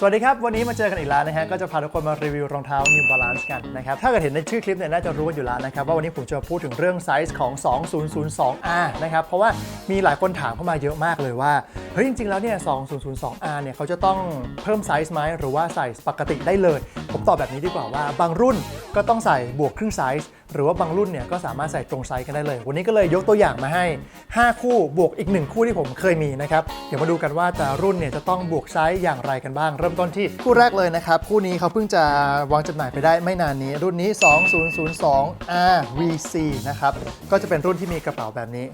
สวัสดีครับ วันนี้มาเจอกันอีกแล้วนะฮะก็จะพาทุกคนมารีวิวรองเท้า New Balance กันนะครับ ถ้าเกิดเห็นในชื่อคลิปเนี่ยน่าจะรู้กันอยู่แล้วนะครับ ว่าวันนี้ผมจะมาพูดถึงเรื่องไซส์ของ 2002R นะครับ เพราะว่ามีหลายคนถามเข้ามาเยอะมากเลยว่า เฮ้ย จริง ๆ แล้วเนี่ย 2002R เนี่ยเขาจะต้องเพิ่มไซส์ไหมหรือว่าใส่ปกติได้เลยผมตอบแบบนี้ดีกว่าว่าบางรุ่นก็ต้องใส่บวกครึ่งไซส์หรือว่าบางรุ่นเนี่ยก็สามารถใส่ตรงไซส์กันได้เลย วันนี้ก็เลยยกตัวอย่างมาให้ 5 คู่บวกอีก 1 คู่ที่ผมเคยมีนะครับเดี๋ยวมาดูกันว่าแต่ละรุ่นเนี่ยจะต้องบวกไซส์อย่างไรกันบ้าง เริ่มต้นที่คู่แรกเลยนะครับคู่นี้เขาเพิ่งจะวางจำหน่ายไปได้ไม่นานนี้ รุ่นนี้ 2002 RVC นะครับก็จะเป็นรุ่นที่มีกระเป๋าแบบนี้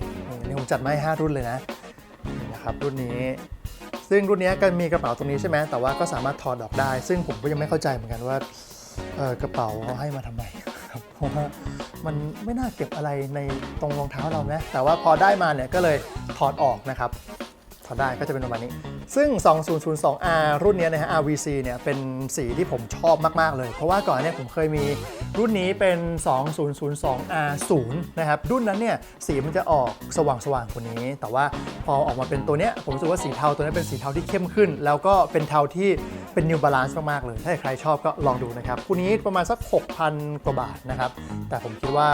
นี่ผมจัดมาให้5รุ่นเลยนะนะครับรุ่นนี้ ซึ่งรุ่นนี้ก็มีกระเป๋าตรงนี้ใช่ไหมแต่ว่าก็สามารถถอดออกได้ ซึ่งผมก็ยังไม่เข้าใจเหมือนกันว่ากระเป๋าเขาให้มาทำไมเพราะว่ามันไม่น่าเก็บอะไรในตรงรองเท้าเรานะแต่ว่าพอได้มาเนี่ยก็เลยถอดออกนะครับถอดได้ก็จะเป็นประมาณนี้ ซึ่ง 2002R รุ่นนี้นะฮะ RVC เนี่ยเป็นสีที่ผมชอบมาก ๆ เลย เพราะว่าก่อนเนี่ยผมเคยมีรุ่นนี้เป็น 2002R0 นะครับ รุ่นนั้นเนี่ยสีมันจะออกสว่างๆกว่านี้ แต่ว่าพอออกมาเป็นตัวเนี้ยผมรู้สึกว่าสีเทาตัวนี้เป็นสีเทาที่เข้มขึ้น แล้วก็เป็นเทาที่เป็น New Balance มาก ๆ เลย ถ้าใครชอบก็ลองดูนะครับคู่นี้ประมาณสัก 6,000 กว่าบาทนะครับ แต่ผมคิดว่า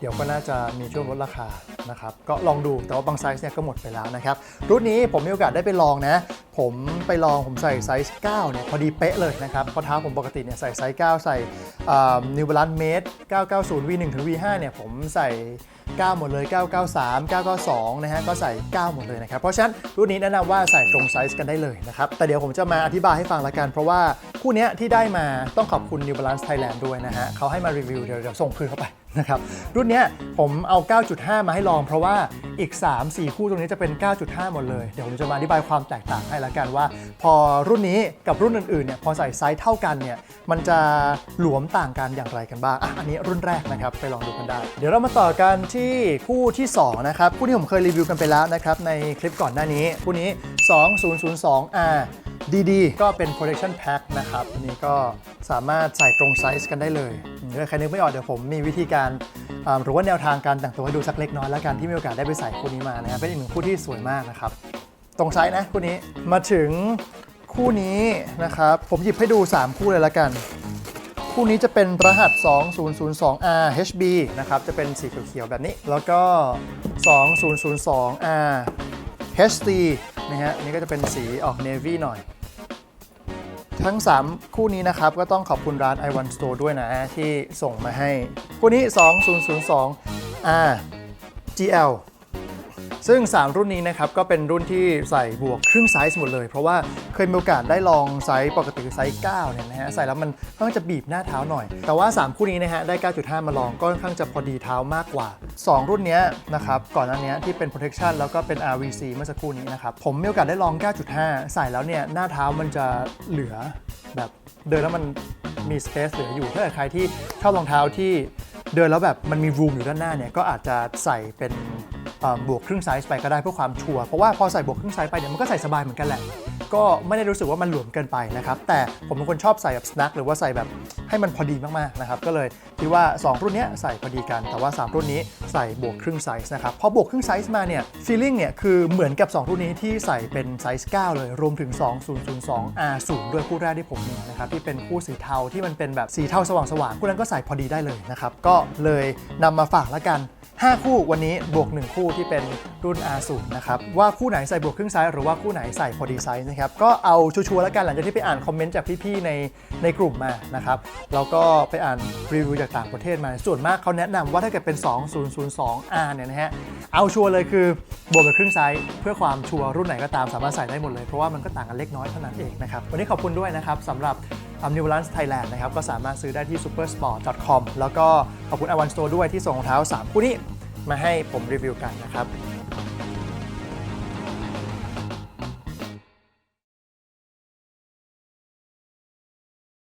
เดี๋ยวก็น่าจะมีช่วงลดราคานะครับ ก็ลองดูแต่ว่าบางไซส์เนี่ยก็หมดไปแล้วนะครับ รุ่นนี้ผมมีโอกาสได้ไปลองนะ ผมไปลองผมใส่ไซส์ 9 เนี่ยพอดีเป๊ะเลยนะครับเพราะเท้าผมปกติเนี่ยใส่ไซส์ 9 ใส่นิวบาลานเมตร990 V1 ถึง V5 เนี่ยผมใส่ 9 หมดเลย 993 992 นะฮะ ก็ใส่ 9 หมดเลยนะครับ เพราะฉะนั้นรุ่นนี้แนะนำว่าใส่ตรงไซส์กันได้เลยนะครับ แต่เดี๋ยวผมจะมาอธิบายให้ฟังละกัน เพราะว่าคู่นี้ที่ได้มาต้องขอบคุณ New Balance Thailand ด้วยนะฮะเขาให้มารีวิวเดี๋ยวเดี๋ยวส่งคืนเข้าไป นะครับรุ่นนี้ผมเอา 9.5 มาให้ลองเพราะว่าอีก 3-4 คู่ตรงนี้จะเป็น 9.5 หมดเลย เดี๋ยวผมจะมาอธิบายความแตกต่างให้ละกันว่า พอรุ่นนี้กับรุ่นอื่นๆเนี่ยพอใส่ไซส์เท่ากันเนี่ยมันจะหลวมต่างกันอย่างไรกันบ้างอะอันนี้รุ่นแรกนะครับไปลองดูกันได้ เดี๋ยวเรามาต่อกันที่คู่ที่สองนะครับคู่ที่ผมเคยรีวิวกันไปแล้วนะครับในคลิปก่อนหน้านี้คู่นี้ 2002R DD ก็เป็น protection pack นะครับอันนี้ก็สามารถใส่ตรงไซส์กันได้เลยถ้าใครนึกไม่ออกเดี๋ยวผมมีวิธีการหรือว่าแนวทางการแต่งตัวให้ดูสักเล็กน้อยแล้วกันที่มีโอกาสได้ไปใส่คู่นี้มานะครับเป็นอีกหนึ่งคู่ที่สวยมากนะครับ ตรงไซส์นะคู่นี้มาถึงคู่นี้นะครับผมหยิบให้ดู 3 คู่เลยละกัน คู่นี้จะเป็นรหัส 2002R HB นะครับจะเป็นสีเขียวๆแบบนี้ แล้วก็ 2002R HT นะฮะอันนี่ก็จะเป็นสีออก navy หน่อย ทั้ง 3 คู่นี้นะครับ ก็ต้องขอบคุณร้าน i1 Store ด้วยนะ ที่ส่งมาให้ คู่นี้ 2002R GL ซึ่ง 3 รุ่นนี้นะครับก็เป็นรุ่นที่ใส่บวกครึ่งไซส์หมดเลย เพราะว่าเคยมีโอกาสได้ลองไซส์ปกติไซส์9เนี่ยนะฮะใส่แล้วมันค่อนข้างจะบีบหน้าเท้าหน่อย แต่ว่า 3 คู่นี้นะฮะได้ 9.5 มาลองก็ค่อนข้างจะพอดีเท้ามากกว่า 2 รุ่นนี้นะครับก่อนหน้านี้ที่เป็น protection แล้วก็เป็น RVC เมื่อสักครู่นี้นะครับผมมีโอกาสได้ลอง 9.5 ใส่แล้วเนี่ยหน้าเท้ามันจะเหลือแบบเดินแล้วมันมีสเปซเหลืออยู่ถ้าเกิดใครที่ชอบรองเท้าที่เดินแล้วแบบมันมีรูมอยู่ด้านหน้าเนี่ยก็อาจจะใส่เป็น บวกครึ่งไซส์ไปก็ได้เพื่อความชัวร์เพราะว่าพอใส่บวกครึ่งไซส์ไปเนี่ยมันก็ใส่สบายเหมือนกันแหละ ก็ไม่ได้รู้สึกว่ามันหลวมเกินไปนะครับแต่ผมเป็นคนชอบใส่แบบสแน็คหรือว่าใส่แบบให้มันพอดีมากๆนะครับก็เลยคิดว่า 2 รุ่นนี้ใส่พอดีกัน แต่ว่า 3 รุ่นนี้ใส่บวกครึ่งไซส์นะครับพอบวกครึ่งไซส์มาเนี่ยฟีลลิ่งเนี่ยคือเหมือนกับ 2 รุ่นนี้ที่ใส่เป็นไซส์9เลยรวมถึง 2002 R0 ด้วยคู่แรกที่ผมมีนะครับที่เป็นคู่สีเทาที่มันเป็นแบบสีเทาสว่างๆคู่นั้นก็ใส่พอดีได้เลยนะครับก็เลยนำมาฝากแล้วกัน 5 คู่วันนี้บวก 1 คู่ที่เป็นรุ่น R0 นะครับว่าคู่ไหนใส่บวกครึ่งไซส์หรือว่าคู่ไหนใส่พอดีไซส์นะครับก็เอาชัวร์ๆแล้วกันหลังจากที่ไปอ่านคอมเมนต์จากพี่ๆในในกลุ่มมานะครับแล้วก็ไปอ่านรีวิวจากต่างประเทศมา ส่วนมากเขาแนะนำว่าถ้าเกิดเป็น 2002R เนี่ยนะฮะเอาชัวร์เลยคือบวกกับครึ่งไซส์เพื่อความชัวร์รุ่นไหนก็ตามสามารถใส่ได้หมดเลยเพราะว่ามันก็ต่างกันเล็กน้อยเท่านั้นเองนะครับวันนี้ขอบคุณด้วยนะครับสำหรับ New Balance Thailand นะครับก็สามารถซื้อได้ที่ supersport.com แล้วก็ขอบคุณ i1 Store ด้วยที่ส่งรองเท้า 3 คู่นี้ มาให้ผมรีวิวกันนะครับ